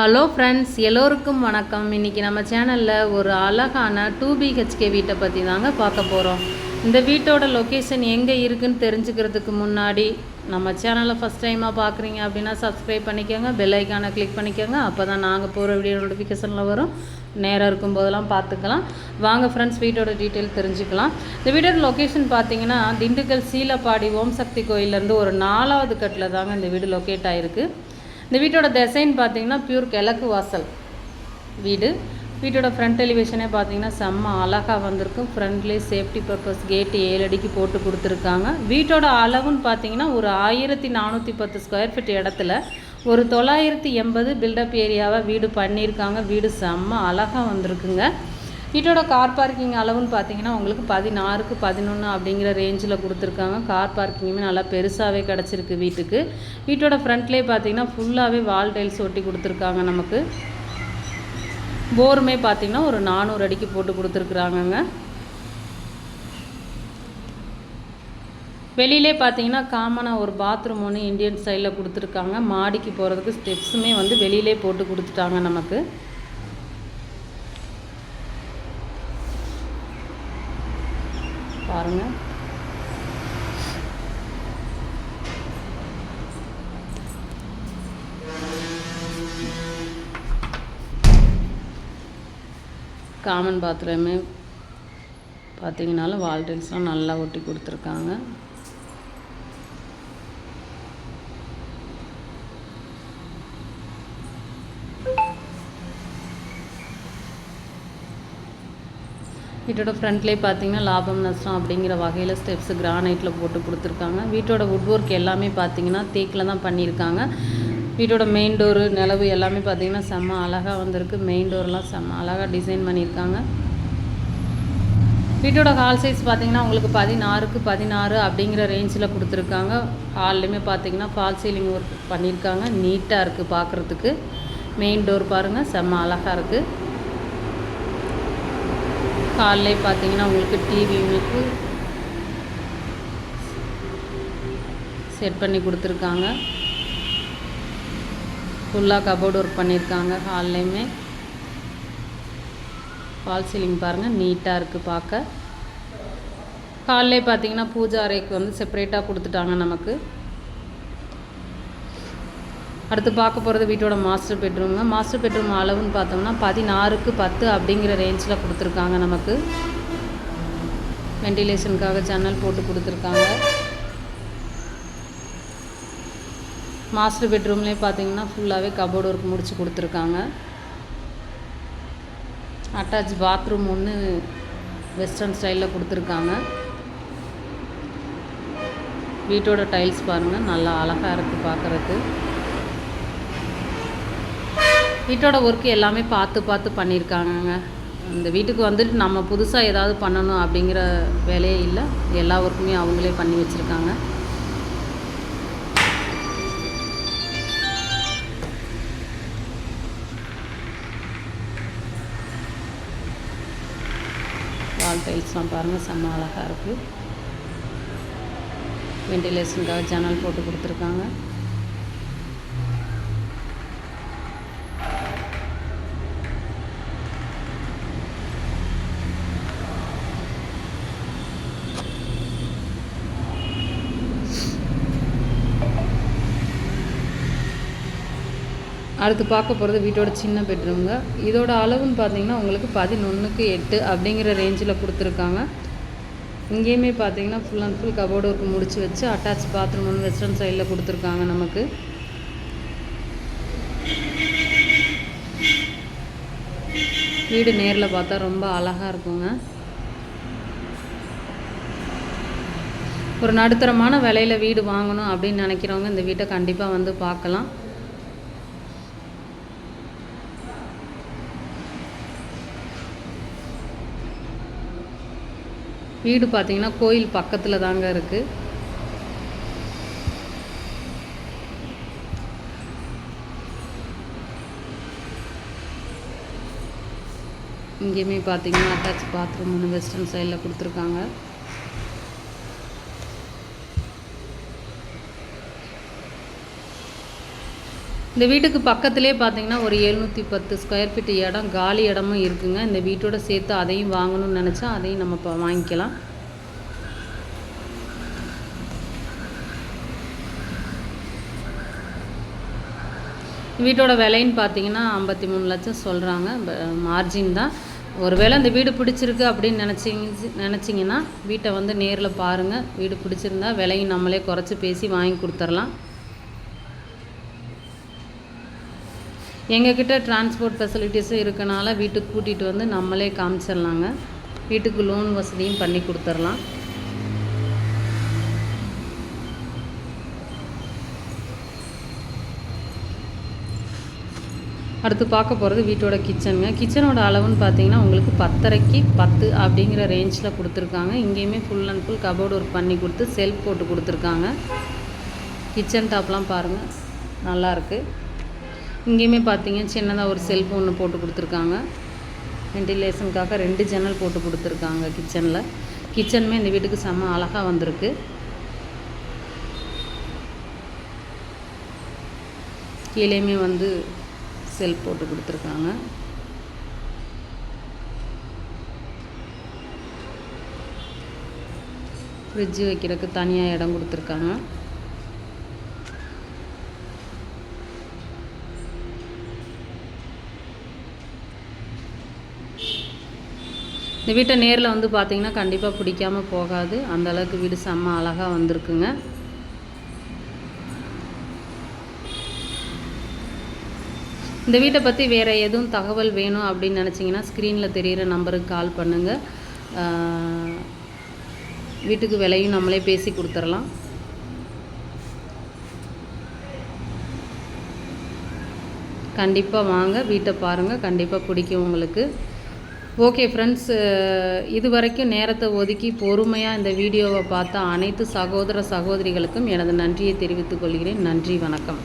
Hello friends எல்லோருக்கும் வணக்கம். இன்றைக்கி நம்ம சேனலில் ஒரு அழகான டூ பிஹெச்கே வீட்டை பற்றி தாங்க பார்க்க போகிறோம் இந்த வீட்டோட லொக்கேஷன் எங்கே இருக்குதுன்னு தெரிஞ்சுக்கிறதுக்கு முன்னாடி நம்ம சேனலை ஃபஸ்ட் டைமாக பார்க்குறீங்க அப்படின்னா சப்ஸ்கிரைப் பண்ணிக்கோங்க பெல் ஐக்கானை கிளிக் பண்ணிக்கோங்க. அப்போ தான் நாங்கள் போகிற வீடியோ நோட்டிஃபிகேஷனில் வரும். நேராக இருக்கும்போதெல்லாம் பார்த்துக்கலாம். வாங்க ஃப்ரெண்ட்ஸ் வீட்டோட டீட்டெயில் தெரிஞ்சுக்கலாம். இந்த வீட்டோட லொக்கேஷன் பார்த்தீங்கன்னா திண்டுக்கல் சீலப்பாடி ஓம் சக்தி கோயிலேருந்து ஒரு நாலாவது கட்டில் தாங்க இந்த வீடு லொக்கேட் ஆகிருக்கு இந்த வீட்டோட டிசைன் பார்த்தீங்கன்னா பியூர் கிழக்கு வாசல் வீடு. வீட்டோட ஃப்ரண்ட் எலிவேஷனே பார்த்தீங்கன்னா செம்ம அழகாக வந்திருக்கும் ஃப்ரண்ட்லேயே சேஃப்டி பர்பஸ் கேட்டு ஏழு அடிக்கு போட்டு கொடுத்துருக்காங்க. வீட்டோட அளவுன்னு பார்த்தீங்கன்னா ஒரு ஆயிரத்தி நானூற்றி பத்து ஸ்கொயர் ஃபீட் இடத்துல ஒரு தொள்ளாயிரத்தி எண்பது பில்டப் ஏரியாவை வீடு பண்ணியிருக்காங்க. வீடு செம்ம அழகாக வந்திருக்குங்க. வீட்டோட கார் பார்க்கிங் அளவுன்னு பார்த்தீங்கன்னா உங்களுக்கு பதினாறுக்கு பதினொன்று அப்படிங்கிற ரேஞ்சில் கொடுத்துருக்காங்க. கார் பார்க்கிங்குமே நல்லா பெருசாகவே கிடச்சிருக்கு வீட்டுக்கு. வீட்டோட ஃப்ரண்ட்லேயே பார்த்தீங்கன்னா ஃபுல்லாகவே வால் டைல்ஸ் ஒட்டி கொடுத்துருக்காங்க நமக்கு. போருமே பார்த்தீங்கன்னா ஒரு நானூறு அடிக்கு போட்டு கொடுத்துருக்குறாங்கங்க. வெளியிலே பார்த்தீங்கன்னா காமனாக ஒரு பாத்ரூம் ஒன்று இந்தியன் ஸ்டைலில் கொடுத்துருக்காங்க. மாடிக்கு போகிறதுக்கு ஸ்டெப்ஸுமே வந்து வெளியிலே போட்டு கொடுத்துட்டாங்க நமக்கு. பாருங்க. காமன் பாத்ரூமு பார்த்தீங்கனாலும் வால் டைல்ஸ்லாம் நல்லா ஒட்டி கொடுத்துருக்காங்க. வீட்டோட ஃப்ரண்ட்லேயே பார்த்தீங்கன்னா லாபம் நஷ்டம் அப்படிங்கிற வகையில் ஸ்டெப்ஸ் கிரானைட்டில் போட்டு கொடுத்துருக்காங்க. வீட்டோட வுட் ஒர்க் எல்லாமே பார்த்தீங்கன்னா தேக்கில் தான் பண்ணியிருக்காங்க. வீட்டோட மெயின் டோரு நிலவு எல்லாமே பார்த்தீங்கன்னா செம்ம அழகாக வந்திருக்கு. மெயின் டோர்லாம் செம்ம அழகாக டிசைன் பண்ணியிருக்காங்க. வீட்டோட ஹால் சைஸ் பார்த்தீங்கன்னா உங்களுக்கு பதினாறுக்கு பதினாறு அப்படிங்கிற ரேஞ்சில் கொடுத்துருக்காங்க. ஹால்லையுமே பார்த்தீங்கன்னா ஃபால் சீலிங் ஒர்க் பண்ணியிருக்காங்க. நீட்டாக இருக்குது பார்க்குறதுக்கு மெயின் டோர் பாருங்கள் செம்ம அழகாக இருக்குது ஹால்லே பார்த்தீங்கன்னா உங்களுக்கு டிவி யூனிட்டு செட் பண்ணி கொடுத்துருக்காங்க. ஃபுல்லாக கபோர்டு ஒர்க் பண்ணியிருக்காங்க ஹால்லையுமே ஃபால் சீலிங் பாருங்கள் நீட்டாக இருக்குது பார்க்க. ஹால்லே பார்த்தீங்கன்னா பூஜா அறைக்கு வந்து செப்பரேட்டாக கொடுத்துட்டாங்க நமக்கு. அடுத்து பார்க்க போகிறது வீட்டோட மாஸ்டர் பெட்ரூம்ங்க மாஸ்டர் பெட்ரூம் அளவுன்னு பார்த்தோம்னா பதினாறுக்கு பத்து அப்படிங்கிற ரேஞ்சில் கொடுத்துருக்காங்க நமக்கு. வென்டிலேஷனுக்காக ஜன்னல் போட்டு கொடுத்துருக்காங்க. மாஸ்டர் பெட்ரூம்லேயே பார்த்தீங்கன்னா ஃபுல்லாகவே கபோர்டு ஒர்க் முடித்து கொடுத்துருக்காங்க. அட்டாச் பாத்ரூம் ஒன்று வெஸ்டர்ன் ஸ்டைலில் கொடுத்துருக்காங்க. வீட்டோட டைல்ஸ் பாருங்கள் நல்லா அழகாக இருக்குது பார்க்குறதுக்கு. வீட்டோட ஒர்க்கு எல்லாமே பார்த்து பார்த்து பண்ணியிருக்காங்கங்க. இந்த வீட்டுக்கு வந்துட்டு நம்ம புதுசாக ஏதாவது பண்ணணும் அப்படிங்கிற வேலையே இல்லை. எல்லா ஒர்க்குமே அவங்களே பண்ணி வச்சுருக்காங்க. வால் டைல்ஸ்லாம் பாருங்கள் செம்ம அழகாக இருக்குது வென்டிலேஷனுக்காக ஜன்னல் போட்டு கொடுத்துருக்காங்க. அடுத்து பார்க்க போகிறது வீட்டோட சின்ன பெட்ரூம்ங்க இதோட அளவுன்னு பார்த்தீங்கன்னா உங்களுக்கு பதினொன்றுக்கு எட்டு அப்படிங்கிற ரேஞ்சில் கொடுத்துருக்காங்க. இங்கேயுமே பார்த்தீங்கன்னா full and full cupboard work முடிச்சு வச்சு அட்டாச் பாத்ரூம் ஒன்று வெஸ்டர்ன் சைடில் கொடுத்துருக்காங்க நமக்கு. வீடு நேரில் பார்த்தா ரொம்ப அழகாக இருக்குங்க. ஒரு நடுத்தரமான விலையில் வீடு வாங்கணும் அப்படின்னு நினைக்கிறவங்க இந்த வீட்டை கண்டிப்பாக வந்து பார்க்கலாம். வீடு பார்த்தீங்கன்னா கோயில் பக்கத்தில் தாங்க இருக்குது இங்கேயுமே பார்த்தீங்கன்னா அட்டாச் பாத்ரூம் ஒன்று வெஸ்டர்ன் சைடில் கொடுத்துருக்காங்க. இந்த வீட்டுக்கு பக்கத்துலேயே பார்த்தீங்கன்னா ஒரு எழுநூற்றி பத்து ஸ்கொயர் ஃபீட் இடம் காலி இடமும் இருக்குங்க. இந்த வீட்டோட சேர்த்து அதையும் வாங்கணும்னு நினச்சா அதையும் நம்ம இப்போ வாங்கிக்கலாம். வீட்டோட விலைன்னு பார்த்தீங்கன்னா ஐம்பத்தி மூணு லட்சம் சொல்கிறாங்க மார்ஜின் தான். ஒருவேளை இந்த வீடு பிடிச்சிருக்கு அப்படின்னு நினச்சிங்க நினச்சிங்கன்னா வீட்டை வந்து நேரில் பாருங்கள் வீடு பிடிச்சிருந்தா விலையும் நம்மளே குறைச்சி பேசி வாங்கி கொடுத்துர்லாம். எங்ககிட்ட டிரான்ஸ்போர்ட் ஃபெசிலிட்டிஸும் இருக்கனால வீட்டுக்கு கூட்டிகிட்டு வந்து நம்மளே காமிச்சிடலாங்க. வீட்டுக்கு லோன் வசதியும் பண்ணி கொடுத்துர்லாம் அடுத்து பார்க்க போகிறது வீட்டோட கிச்சனுங்க கிச்சனோட அளவுன்னு பார்த்தீங்கன்னா உங்களுக்கு பத்தரைக்கு பத்து அப்படிங்கிற ரேஞ்சில் கொடுத்துருக்காங்க. இங்கேயுமே full and full cupboard work பண்ணி கொடுத்து செல்ஃப் போட்டு கொடுத்துருக்காங்க. கிச்சன் டாப்லாம் பாருங்கள் நல்லாயிருக்கு இங்கேயுமே பார்த்தீங்கன்னா சின்னதாக ஒரு செல்ஃப் ஒன்று போட்டு கொடுத்துருக்காங்க. வெண்டிலேஷனுக்காக ரெண்டு ஜன்னல் போட்டு கொடுத்துருக்காங்க கிச்சனில் கிச்சனுமே இந்த வீட்டுக்கு செம்ம அழகாக வந்திருக்கு. கீழேயுமே வந்து செல்ஃப் போட்டு கொடுத்துருக்காங்க. ஃப்ரிட்ஜு வைக்கிறதுக்கு தனியாக இடம் கொடுத்துருக்காங்க. இந்த வீட்டை நேரில் வந்து பார்த்தீங்கன்னா கண்டிப்பாக பிடிக்காமல் போகாது. அந்தளவுக்கு வீடு செம்ம அழகாக வந்திருக்குங்க. இந்த வீட்டை பற்றி வேறு எதுவும் தகவல் வேணும் அப்படின்னு நினச்சிங்கன்னா ஸ்க்ரீனில் தெரிகிற நம்பருக்கு கால் பண்ணுங்கள் வீட்டுக்கு விலையும் நம்மளே பேசி கொடுத்துடலாம். கண்டிப்பாக வாங்க வீட்டை பாருங்கள் கண்டிப்பாக பிடிக்கும் உங்களுக்கு. ஓகே ஃப்ரெண்ட்ஸ் uh, இது வரைக்கும் நேரத்தை ஒதுக்கி பொறுமையாக இந்த வீடியோவை பார்த்த அனைத்து சகோதர சகோதரிகளுக்கும் எனது நன்றியை தெரிவித்துக் கொள்கிறேன். நன்றி வணக்கம்.